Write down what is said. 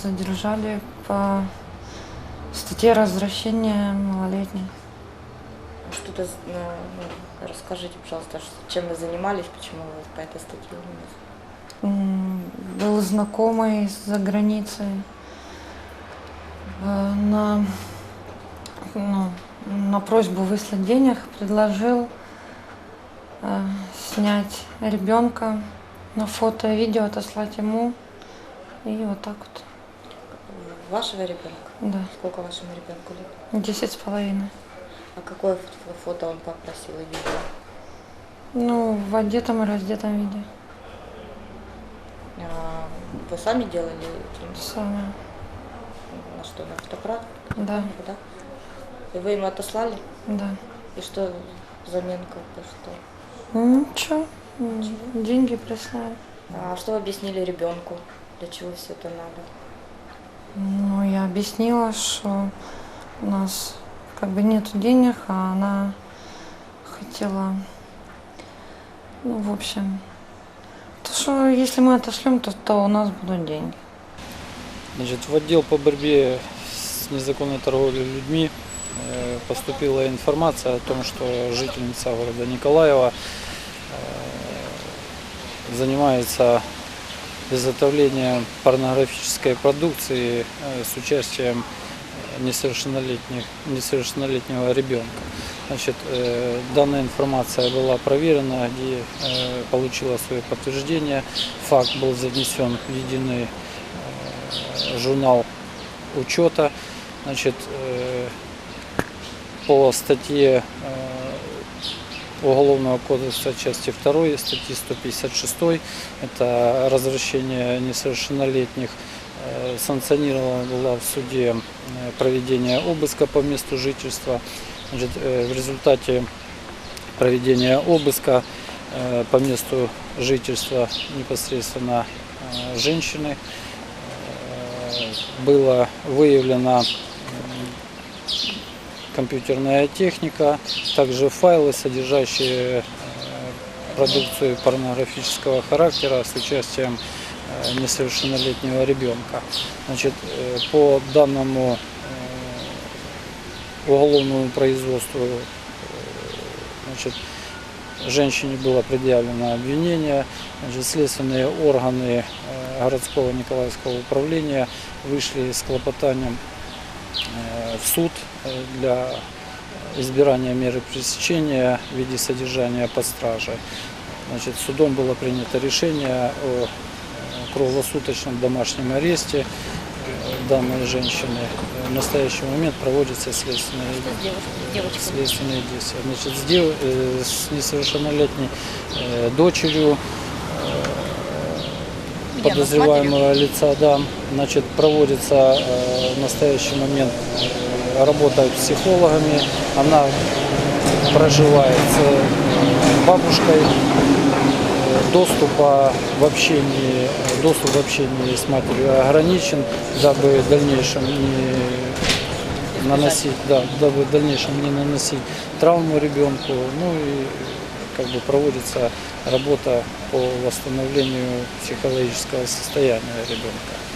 Задержали по статье развращения малолетних. Что-то, ну, ну, расскажите, пожалуйста, чем вы занимались, почему вы по этой статье у Был знакомый за границей. Э, На, ну, на просьбу выслать денег предложил э, снять ребенка на фото и видео, отослать ему. И вот так вот. Вашего ребенка? Да, Сколько вашему ребенку лет? десять с половиной. А какое фо- фото он попросил и видео? Ну, в одетом и раздетом виде. А, Вы сами делали Самое. на что, на фотоаппарат? Да, Да? И вы ему отослали? да. И что взамен как бы что? Ничего, м, деньги прислали. А что вы объяснили ребенку? Для чего все это надо? Ну, я объяснила, что у нас как бы нет денег, а она хотела, ну, в общем, то, что если мы отошлем, то, то у нас будут деньги. Значит, в отдел по борьбе с незаконной торговлей людьми э, поступила информация о том, что жительница города Николаева э, занимается изготовлением порнографической продукции э, с участием несовершеннолетних, несовершеннолетнего ребенка. Значит, э, данная информация была проверена и э, получила свое подтверждение. Факт был занесен в единый журнал учета. Значит, по статье Уголовного кодекса части 2 статьи 156 это развращение несовершеннолетних э, санкционировано было в суде э, проведение обыска по месту жительства. Значит, э, в результате проведения обыска по месту жительства непосредственно женщины было выявлено компьютерная техника, также файлы, содержащие э, продукцию порнографического характера с участием э, несовершеннолетнего ребенка. Значит, э, по данному уголовному производству значит, женщине было предъявлено обвинение. Значит, следственные органы городского Николаевского управления вышли с клопотанием в суд э, для избирания меры пресечения в виде содержания под стражей. Значит, судом было принято решение о э, круглосуточном домашнем аресте э, данной женщины. В настоящий момент проводятся следственные следственные действия. Значит, с, дев- э, с несовершеннолетней э, дочерью э, подозреваемого лица, да, значит, проводится э, в настоящий момент э, работа с психологами. Она проживает с э, бабушкой. Доступа в общении, доступ в общении с матерью ограничен, дабы в дальнейшем не наносить, да, дабы в дальнейшем не наносить травму ребенку. Ну и как бы проводится работа по восстановлению психологического состояния ребенка.